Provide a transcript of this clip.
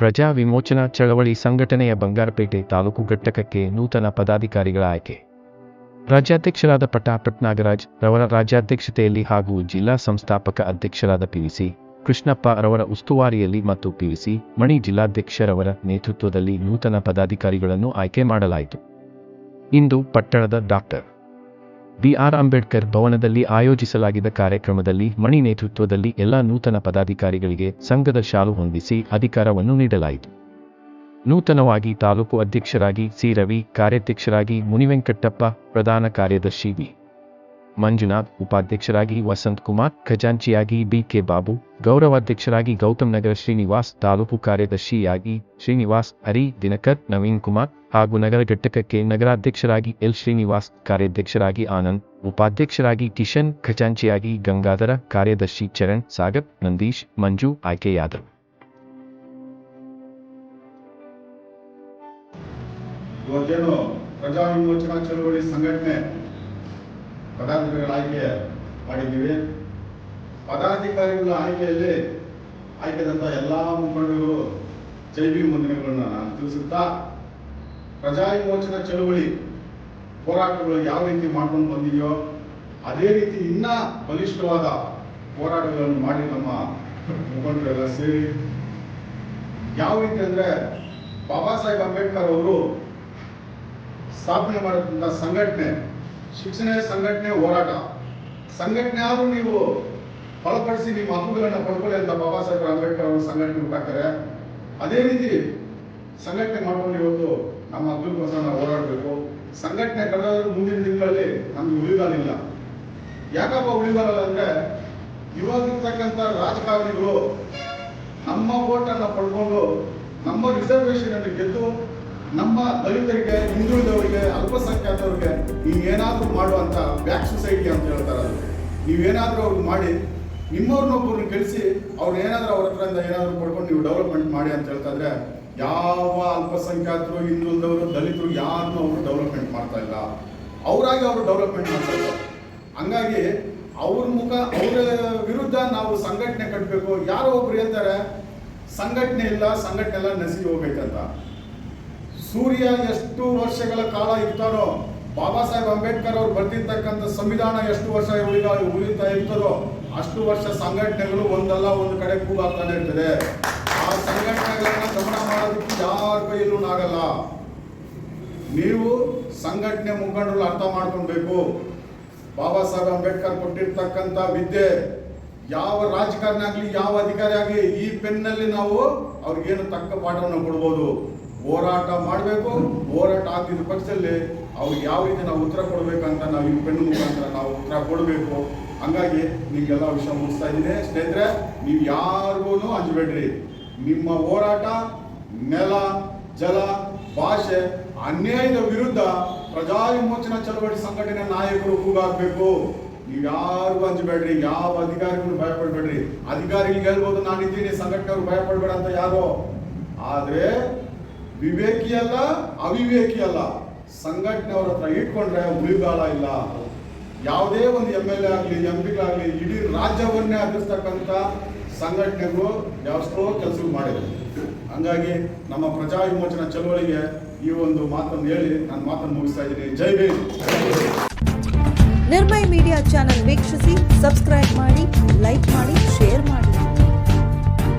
ಪ್ರಜಾ ವಿಮೋಚನಾ ಚಳವಳಿ ಸಂಘಟನೆಯ ಬಂಗಾರಪೇಟೆ ತಾಲೂಕು ಘಟಕಕ್ಕೆ ನೂತನ ಪದಾಧಿಕಾರಿಗಳ ಆಯ್ಕೆ. ರಾಜ್ಯಾಧ್ಯಕ್ಷರಾದ ಪಟಾಪಟ್ ನಾಗರಾಜ್ ರವರ ರಾಜ್ಯಾಧ್ಯಕ್ಷತೆಯಲ್ಲಿ ಹಾಗೂ ಜಿಲ್ಲಾ ಸಂಸ್ಥಾಪಕ ಅಧ್ಯಕ್ಷರಾದ ಪಿವಿಸಿ ಕೃಷ್ಣಪ್ಪ ರವರ ಉಸ್ತುವಾರಿಯಲ್ಲಿ ಮತ್ತು ಪಿವಿಸಿ ಮಣಿ ಜಿಲ್ಲಾಧ್ಯಕ್ಷರವರ ನೇತೃತ್ವದಲ್ಲಿ ನೂತನ ಪದಾಧಿಕಾರಿಗಳನ್ನು ಆಯ್ಕೆ ಮಾಡಲಾಯಿತು. ಇಂದು ಪಟ್ಟಣದ ಡಾಕ್ಟರ್ ಬಿಆರ್ ಅಂಬೇಡ್ಕರ್ ಭವನದಲ್ಲಿ ಆಯೋಜಿಸಲಾಗಿದ್ದ ಕಾರ್ಯಕ್ರಮದಲ್ಲಿ ಮಣಿ ನೇತೃತ್ವದಲ್ಲಿ ಎಲ್ಲ ನೂತನ ಪದಾಧಿಕಾರಿಗಳಿಗೆ ಸಂಘದ ಶಾಲು ಹೊಂದಿಸಿ ಅಧಿಕಾರವನ್ನು ನೀಡಲಾಯಿತು. ನೂತನವಾಗಿ ತಾಲೂಕು ಅಧ್ಯಕ್ಷರಾಗಿ ಸಿ ರವಿ, ಕಾರ್ಯಾಧ್ಯಕ್ಷರಾಗಿ ಮುನಿವೆಂಕಟಪ್ಪ ಪ್ರಧಾನ ಕಾರ್ಯದರ್ಶಿ ವಿ. ಮಂಜುನಾಥ್, ಉಪಾಧ್ಯಕ್ಷರಾಗಿ ವಸಂತ್ ಕುಮಾರ್, ಖಜಾಂಚಿಯಾಗಿ ಬಿಕೆ ಬಾಬು, ಗೌರವಾಧ್ಯಕ್ಷರಾಗಿ ಗೌತಮ್ ನಗರ ಶ್ರೀನಿವಾಸ್, ತಾಲೂಕು ಕಾರ್ಯದರ್ಶಿಯಾಗಿ ಶ್ರೀನಿವಾಸ್, ಹರಿ ದಿನಕರ್, ನವೀನ್ ಕುಮಾರ್ ಹಾಗೂ ನಗರ ಘಟಕಕ್ಕೆ ನಗರಾಧ್ಯಕ್ಷರಾಗಿ ಎಲ್ ಶ್ರೀನಿವಾಸ್, ಕಾರ್ಯಾಧ್ಯಕ್ಷರಾಗಿ ಆನಂದ್, ಉಪಾಧ್ಯಕ್ಷರಾಗಿ ಕಿಶನ್, ಖಜಾಂಚಿಯಾಗಿ ಗಂಗಾಧರ, ಕಾರ್ಯದರ್ಶಿ ಚರಣ್, ಸಾಗರ್, ನಂದೀಶ್, ಮಂಜು ಆಯ್ಕೆಯಾದರು. ಇವತ್ತೇನು ಪ್ರಜಾ ವಿಮೋಚನಾ ಚಳವಳಿ ಸಂಘಟನೆ ಪದಾಧಿಕಾರಿಗಳ ಆಯ್ಕೆ ಮಾಡಿದ್ದೀವಿ. ಪದಾಧಿಕಾರಿಗಳ ಆಯ್ಕೆಯಲ್ಲಿ ಆಯ್ಕೆದಂತ ಎಲ್ಲ ಮುಖಂಡರು ಜೈವಿ ಮುಂದಿನಗಳನ್ನ ನಾನು ತಿಳಿಸುತ್ತಾ, ಪ್ರಜಾ ವಿಮೋಚನಾ ಚಳುವಳಿ ಹೋರಾಟಗಳು ಯಾವ ರೀತಿ ಮಾಡ್ಕೊಂಡು ಬಂದಿದೆಯೋ ಅದೇ ರೀತಿ ಇನ್ನ ಬಲಿಷ್ಠವಾದ ಹೋರಾಟಗಳನ್ನು ಮಾಡಿ ನಮ್ಮ ಮುಖಂಡರೆಲ್ಲ ಸೇರಿ. ಯಾವ ರೀತಿ ಅಂದ್ರೆ ಬಾಬಾ ಸಾಹೇಬ್ ಅಂಬೇಡ್ಕರ್ ಅವರು ಸ್ಥಾಪನೆ ಮಾಡಿದಂಥ ಸಂಘಟನೆ ಶಿಕ್ಷಣ ಸಂಘಟನೆ ಹೋರಾಟ. ಸಂಘಟನೆ ಆದ್ರೂ ನೀವು ಬಲಪಡಿಸಿ ನಿಮ್ಮ ಹಕ್ಕುಗಳನ್ನ ಪಡ್ಕೊಳ್ಳಿ ಅಂತ ಬಾಬಾ ಸಾಹೇಬ್ ಅಂಬೇಡ್ಕರ್ ಅವರು ಸಂಘಟನೆ ಹುಟ್ಟಾಕ್ತಾರೆ. ಅದೇ ರೀತಿ ಸಂಘಟನೆ ಮಾಡ್ಕೊಂಡು ಇವತ್ತು ನಮ್ಮ ಹಕ್ಕುಗೋಸ್ಕರ ನಾವು ಹೋರಾಡಬೇಕು. ಸಂಘಟನೆ ಕಳೆದಾದ್ರೂ ಮುಂದಿನ ದಿನಗಳಲ್ಲಿ ನಮ್ಗೆ ಉಳಿಗಾಲಿಲ್ಲ ಯಾಕಪ್ಪ ಉಳಿಬಾರಲ್ಲ ಅಂದ್ರೆ ಇವಾಗಿರ್ತಕ್ಕಂಥ ರಾಜಕಾರಣಿಗಳು ನಮ್ಮ ಓಟನ್ನ ಪಡ್ಕೊಂಡು ನಮ್ಮ ರಿಸರ್ವೇಶನ್ ಗೆದ್ದು ನಮ್ಮ ದಲಿತರಿಗೆ, ಹಿಂದುಳಿದವರಿಗೆ, ಅಲ್ಪಸಂಖ್ಯಾತರಿಗೆ ನೀವೇನಾದರೂ ಮಾಡುವಂಥ ಬ್ಯಾಕ್ ಸೊಸೈಟಿ ಅಂತ ಹೇಳ್ತಾರೆ ಅದು. ನೀವೇನಾದರೂ ಅವ್ರಿಗೆ ಮಾಡಿ ನಿಮ್ಮವ್ರನ್ನೊಬ್ಬರನ್ನ ಕಳಿಸಿ, ಅವ್ರು ಏನಾದರೂ ಅವ್ರ ಹತ್ರದಿಂದ ಏನಾದರೂ ಪಡ್ಕೊಂಡು ನೀವು ಡೆವಲಪ್ಮೆಂಟ್ ಮಾಡಿ ಅಂತ ಹೇಳ್ತಾ ಯಾವ ಅಲ್ಪಸಂಖ್ಯಾತರು, ಹಿಂದುಳಿದವರು, ದಲಿತರು ಯಾರನ್ನೂ ಅವರು ಡೆವಲಪ್ಮೆಂಟ್ ಮಾಡ್ತಾ ಇಲ್ಲ. ಅವರಾಗಿ ಅವರು ಡೆವಲಪ್ಮೆಂಟ್ ಮಾಡ್ತಾ ಇಲ್ಲ. ಹಂಗಾಗಿ ಅವ್ರ ಮುಖ, ಅವರ ವಿರುದ್ಧ ನಾವು ಸಂಘಟನೆ ಕಟ್ಟಬೇಕು ಯಾರೋ ಒಬ್ರು ಹೇಳ್ತಾರೆ, ಸಂಘಟನೆ ಇಲ್ಲ, ಸಂಘಟನೆ ಎಲ್ಲ ನಸಿ ಹೋಗೈತಂತ ಸೂರ್ಯ ಎಷ್ಟು ವರ್ಷಗಳ ಕಾಲ ಇರ್ತಾರೋ, ಬಾಬಾ ಸಾಹೇಬ್ ಅಂಬೇಡ್ಕರ್ ಅವರು ಬರ್ತಿರ್ತಕ್ಕಂಥ ಸಂವಿಧಾನ ಎಷ್ಟು ವರ್ಷ ಉಳಿದ ಉಳಿತಾ ಇರ್ತಾರೋ, ಅಷ್ಟು ವರ್ಷ ಸಂಘಟನೆಗಳು ಒಂದಲ್ಲ, ಒಂದು ಕಡೆ ಕೂಗಾಗ್ತಾನೆ ಇರ್ತದೆ. ಆ ಸಂಘಟನೆಗಳನ್ನ ಗಮನ ಮಾಡೋದಕ್ಕೆ ಯಾರ ಕೈಯಲ್ಲೂ ಆಗಲ್ಲ. ನೀವು ಸಂಘಟನೆ ಮುಖಂಡರು ಅರ್ಥ ಮಾಡ್ಕೊಳ್ಬೇಕು. ಬಾಬಾ ಸಾಹೇಬ್ ಅಂಬೇಡ್ಕರ್ ಕೊಟ್ಟಿರ್ತಕ್ಕಂಥ ವಿದ್ಯೆ, ಯಾವ ರಾಜಕಾರಣ ಆಗಲಿ, ಯಾವ ಅಧಿಕಾರಿ ಆಗಲಿ, ಈ ಪೆನ್ನಲ್ಲಿ ನಾವು ಅವ್ರಿಗೇನು ತಕ್ಕ ಪಾಠವನ್ನು ಕೊಡ್ಬೋದು. ಹೋರಾಟ ಮಾಡಬೇಕು, ಹೋರಾಟ ಆಗಿದ್ದ ಪಕ್ಷದಲ್ಲಿ ಅವ್ರಿಗೆ ಯಾವ ರೀತಿ ನಾವು ಉತ್ತರ ಕೊಡಬೇಕಂತ ನಾವು ಈ ಪೆಣ್ಣು ಮುಖಾಂತರ ನಾವು ಉತ್ತರ ಕೊಡಬೇಕು. ಹಂಗಾಗಿ ನಿಮಗೆಲ್ಲ ವಿಷಯ ಮುಗಿಸ್ತಾ ಇದ್ದೀನಿ. ಸ್ನೇಹಿತರೆ, ನೀವು ಯಾರಿಗೂ ಹಂಚಬೇಡ್ರಿ ನಿಮ್ಮ ಹೋರಾಟ, ನೆಲ, ಜಲ, ಭಾಷೆ, ಅನ್ಯಾಯದ ವಿರುದ್ಧ ಪ್ರಜಾ ವಿಮೋಚನಾ ಚಳವಳಿ ಸಂಘಟನೆ ನಾಯಕರು ಕೂಗಾಗಬೇಕು ನೀವು ಯಾರಿಗೂ ಹಂಚಬೇಡ್ರಿ ಯಾವ ಅಧಿಕಾರಿಗಳು ಭಯಪಡಬೇಡ್ರಿ. ಅಧಿಕಾರಿಗಳಿಗೆ ಹೇಳ್ಬೋದು, ನಾನಿದ್ದೀನಿ, ಸಂಘಟನೆಯವ್ರು ಭಯಪಡಬೇಡ ಅಂತ ಯಾರೋ. ಆದ್ರೆ ವಿವೇಕಿ ಅಲ್ಲ ಅವಿವೇಕಿ ಅಲ್ಲ ಸಂಘಟನೆಯವ್ರ ಹತ್ರ ಇಟ್ಕೊಂಡ್ರೆ ಉಳಿಗಾಲ ಇಲ್ಲ. ಯಾವುದೇ ಒಂದು ಎಂ ಎಲ್ ಎ ಆಗಲಿ, ಎಂ ಪಿಗಳಾಗಲಿ, ಇಡೀ ರಾಜ್ಯವನ್ನೇ ಅಗ್ರಿಸ್ತಕ್ಕಂಥ ಸಂಘಟನೆಗಳು ಯಾವಷ್ಟೋ ಕೆಲಸಗಳು ಮಾಡಿದೆ ಹಂಗಾಗಿ ನಮ್ಮ ಪ್ರಜಾ ವಿಮೋಚನಾ ಚಳವಳಿಗೆ ಈ ಒಂದು ಮಾತನ್ನು ಹೇಳಿ ನಾನು ಮಾತನ್ನು ಮುಗಿಸ್ತಾ ಇದ್ದೀನಿ. ಜೈ ಭೀಮ್. ನಿರ್ಮಯ ಮೀಡಿಯಾ ಚಾನೆಲ್ ವೀಕ್ಷಿಸಿ, ಸಬ್ಸ್ಕ್ರೈಬ್ ಮಾಡಿ, ಲೈಕ್ ಮಾಡಿ, ಶೇರ್